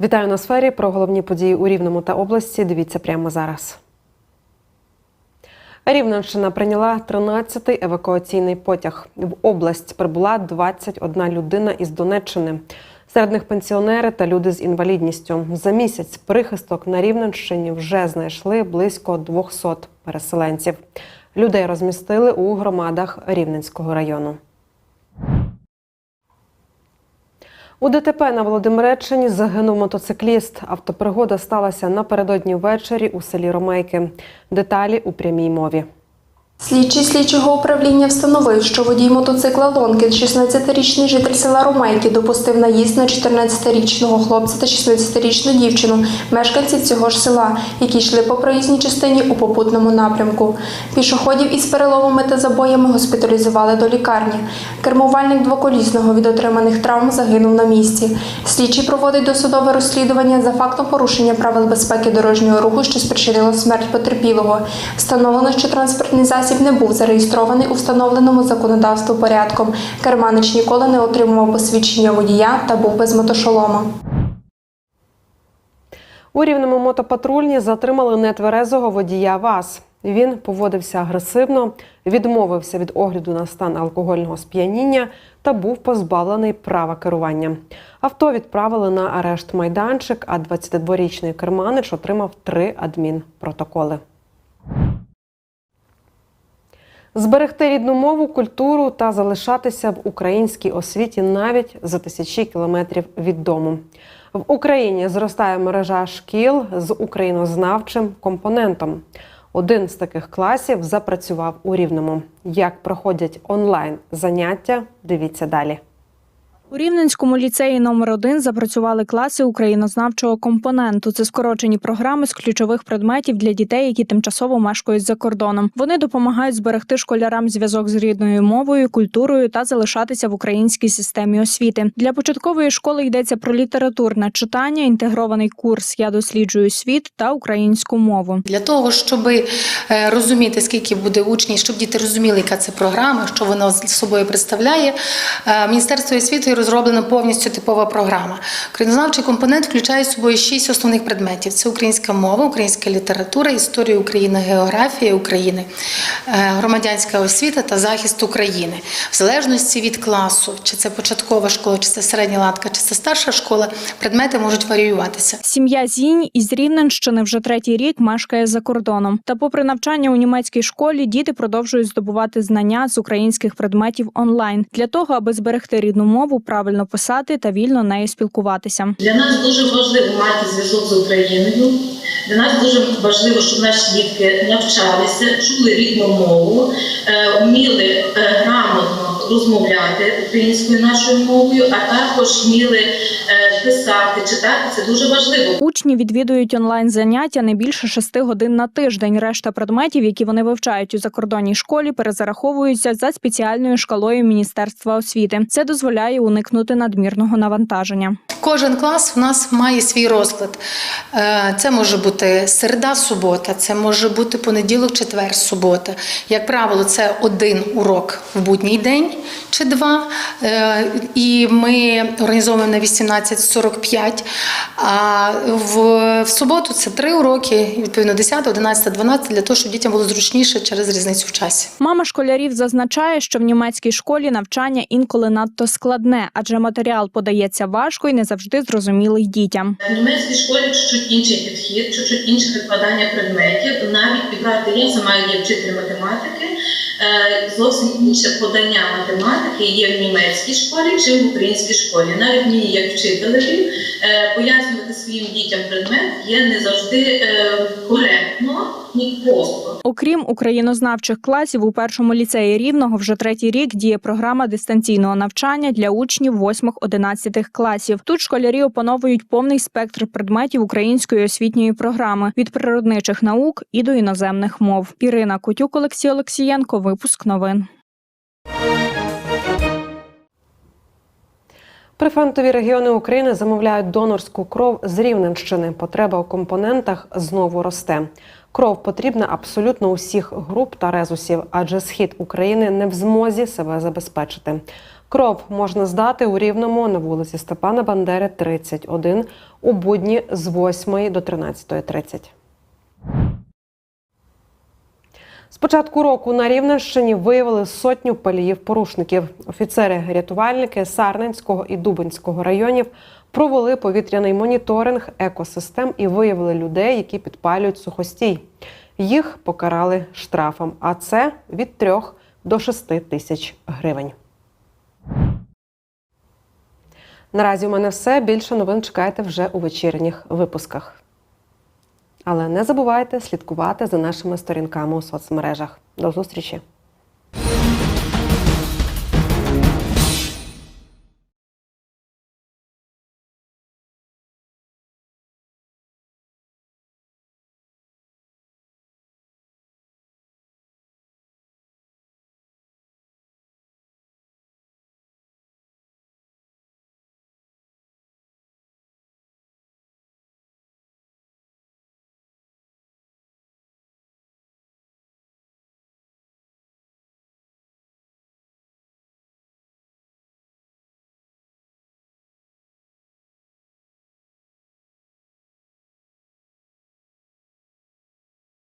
Вітаю на сфері. Про головні події у Рівному та області. Дивіться прямо зараз. Рівненщина прийняла 13-й евакуаційний потяг. В область прибула 21 людина із Донеччини. Серед них пенсіонери та люди з інвалідністю. За місяць прихисток на Рівненщині вже знайшли близько 200 переселенців. Людей розмістили у громадах Рівненського району. У ДТП на Володимиреччині загинув мотоцикліст. Автопригода сталася напередодні ввечері у селі Ромейки. Деталі у прямій мові. Слідчий слідчого управління встановив, що водій мотоцикла Лонкін, 16-річний житель села Ромейки, допустив наїзд на 14-річного хлопця та 16-річну дівчину, мешканців цього ж села, які йшли по проїзній частині у попутному напрямку. Пішоходів із переломами та забоями госпіталізували до лікарні. Кермувальник двоколісного від отриманих травм загинув на місці. Слідчий проводить досудове розслідування за фактом порушення правил безпеки дорожнього руху, що спричинило смерть потерпілого. Встановлено, що транспортний засіб не був зареєстрований у встановленому законодавством порядком. Керманич ніколи не отримував посвідчення водія та був без мотошолома. У рівному мотопатрульні затримали нетверезого водія ВАЗ. Він поводився агресивно, відмовився від огляду на стан алкогольного сп'яніння та був позбавлений права керування. Авто відправили на арешт майданчик, а 22-річний керманич отримав три адмінпротоколи. Зберегти рідну мову, культуру та залишатися в українській освіті навіть за тисячі кілометрів від дому. В Україні зростає мережа шкіл з українознавчим компонентом. Один з таких класів запрацював у Рівному. Як проходять онлайн заняття? Дивіться далі. У Рівненському ліцеї номер 1 запрацювали класи українознавчого компоненту. Це скорочені програми з ключових предметів для дітей, які тимчасово мешкають за кордоном. Вони допомагають зберегти школярам зв'язок з рідною мовою, культурою та залишатися в українській системі освіти. Для початкової школи йдеться про літературне читання, інтегрований курс Я досліджую світ та українську мову. Для того, щоб е, розуміти, скільки буде учнів, щоб діти розуміли, яка це програма, що вона собою представляє, е, Міністерство освіти розроблена повністю типова програма. Українознавчий компонент включає собою шість основних предметів: це українська мова, українська література, історія України, географія України, е, громадянська освіта та захист України. В залежності від класу, чи це початкова школа, чи це середня латка, чи це старша школа, предмети можуть варіюватися. Сім'я Зінь із Рівненщини вже третій рік мешкає за кордоном. Та, попри навчання у німецькій школі, діти продовжують здобувати знання з українських предметів онлайн для того, аби зберегти рідну мову, правильно писати та вільно нею спілкуватися. Для нас дуже важливо мати зв'язок з Україною. Для нас дуже важливо, щоб наші дітки навчалися, чули рідну мову, е, вміли е, грамотно розмовляти українською нашою мовою, а також вміли е, писати, читати. Це дуже важливо. Учні відвідують онлайн заняття не більше шести годин на тиждень. Решта предметів, які вони вивчають у закордонній школі, перезараховуються за спеціальною шкалою Міністерства освіти. Це дозволяє уникнути надмірного навантаження. Кожен клас в нас має свій розклад. Е, Це може бути середа, субота, це може бути понеділок, четвер, субота. Як правило, це один урок в будній день чи два. Е, І ми організовуємо на 18.45. А в, в суботу це три уроки, відповідно 10, 11, 12, для того, щоб дітям було зручніше через різницю в часі. Мама школярів зазначає, що в німецькій школі навчання інколи надто складне, адже матеріал подається важко і не завжди зрозумілий дітям. В німецькій школі чуть інший підхід, чуть інше викладання предметів. Навіть підбрати я сама є вчитель математики. е, Зовсім інше подання математики є в німецькій школі чи в українській школі. Навіть мені, як вчителеві, е, пояснювати своїм дітям предмет є не завжди е, коректно ні. Окрім українознавчих класів, у першому ліцеї рівного вже третій рік діє програма дистанційного навчання для учнів 8-11 класів. Тут школярі опановують повний спектр предметів української освітньої програми від природничих наук і до іноземних мов. Ірина Котюк, Олексій Олексієнко. Випуск новин. Прифронтові регіони України замовляють донорську кров з Рівненщини. Потреба у компонентах знову росте. Кров потрібна абсолютно усіх груп та резусів, адже схід України не в змозі себе забезпечити. Кров можна здати у Рівному на вулиці Степана Бандери, 31, у будні з 8 до 13.30. З початку року на Рівненщині виявили сотню паліїв-порушників. Офіцери-рятувальники Сарненського і Дубинського районів провели повітряний моніторинг екосистем і виявили людей, які підпалюють сухостій. Їх покарали штрафом, а це від 3 до 6 тисяч гривень. Наразі у мене все. Більше новин чекайте вже у вечірніх випусках. Але не забувайте слідкувати за нашими сторінками у соцмережах. До зустрічі!